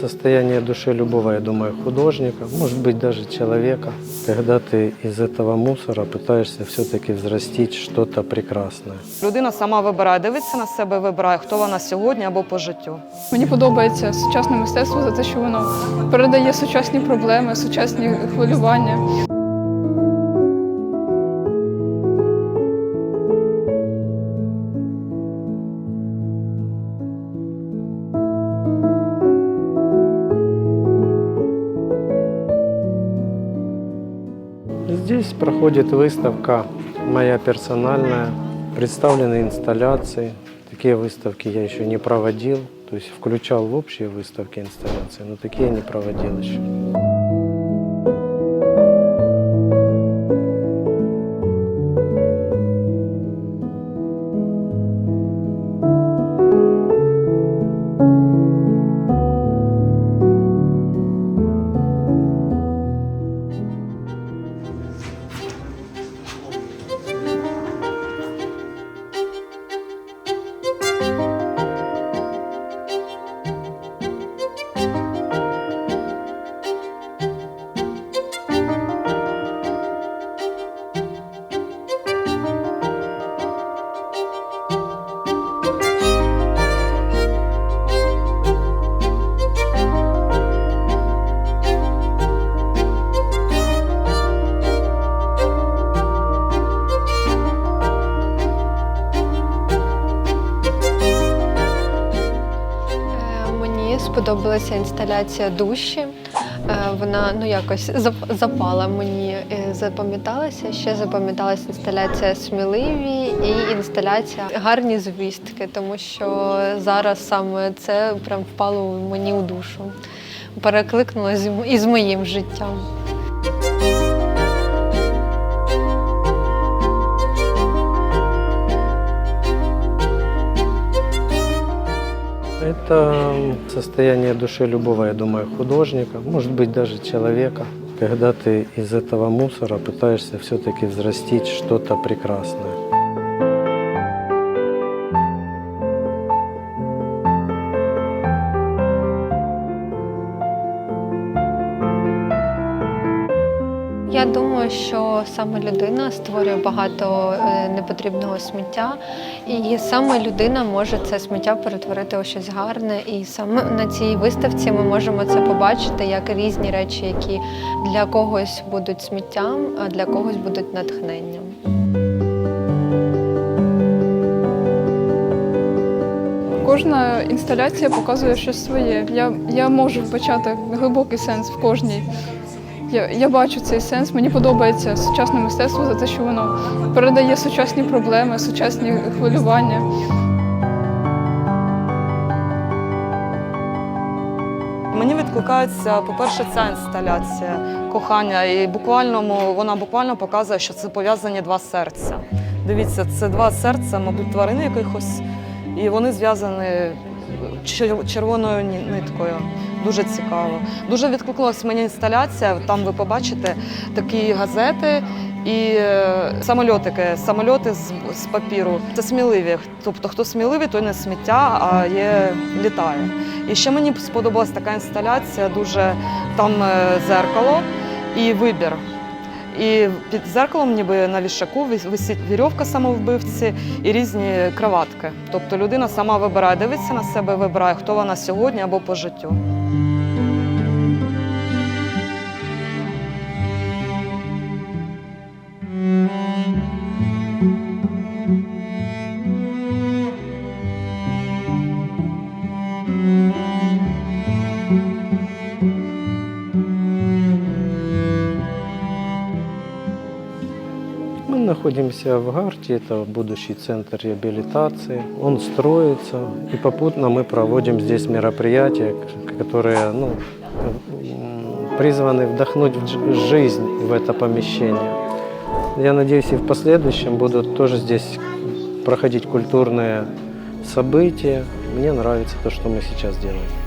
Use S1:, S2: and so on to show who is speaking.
S1: Состояние души любого, я думаю, художника, может быть даже человека, когда ты из этого мусора пытаешься все-таки взрастить что-то прекрасное.
S2: Людина сама вибирає, дивиться на себе, вибирає, хто вона сьогодні або по життю.
S3: Мені подобається сучасне мистецтво за те, що воно передає сучасні проблеми, сучасні хвилювання.
S1: Здесь проходит выставка моя персональная, представлены инсталляции. Такие выставки я еще не проводил, то есть включал в общие выставки инсталляции, но такие не проводил еще.
S4: Сподобалася інсталяція душі. Е, Вона ну якось зап- запала мені, е, запам'яталася. Ще запам'яталася інсталяція сміливі і інсталяція гарні звістки, тому що зараз саме це прям впало мені у душу. Перекликнулося із моїм життям.
S1: Это состояние души любого, я думаю, художника, может быть даже человека, когда ты из этого мусора пытаешься все-таки взрастить что-то прекрасное.
S4: Я думаю, що саме людина створює багато е, непотрібного сміття, і саме людина може це сміття перетворити у щось гарне. І саме на цій виставці ми можемо це побачити як різні речі, які для когось будуть сміттям, а для когось будуть натхненням.
S3: Кожна інсталяція показує щось своє. Я, я можу вбачати глибокий сенс в кожній. Я, я бачу цей сенс. Мені подобається сучасне мистецтво за те, що воно передає сучасні проблеми, сучасні хвилювання.
S2: Мені відкликається, по-перше, ця інсталяція кохання, і буквально вона буквально показує, що це пов'язані два серця. Дивіться, це два серця, мабуть, тварини якихось, і вони зв'язані червоною ниткою. Дуже цікаво. Дуже відкликнулася мені інсталяція. Там ви побачите такі газети і е, самольотики, самольоти з, з папіру. Це сміливі. Тобто, хто сміливий, той не сміття, а є літає. І ще мені сподобалась така інсталяція, дуже там е, зеркало і вибір. І під зеркалом, ніби на вішаку, вис- висить вірьовка самовбивці і різні кроватки. Тобто людина сама вибирає, дивиться на себе, вибирає, хто вона сьогодні або по життю.
S1: Находимся в Гарте, это будущий центр реабилитации. Он строится, и попутно мы проводим здесь мероприятия, которые ну, призваны вдохнуть жизнь в это помещение. Я надеюсь, и в последующем будут тоже здесь проходить культурные события. Мне нравится то, что мы сейчас делаем.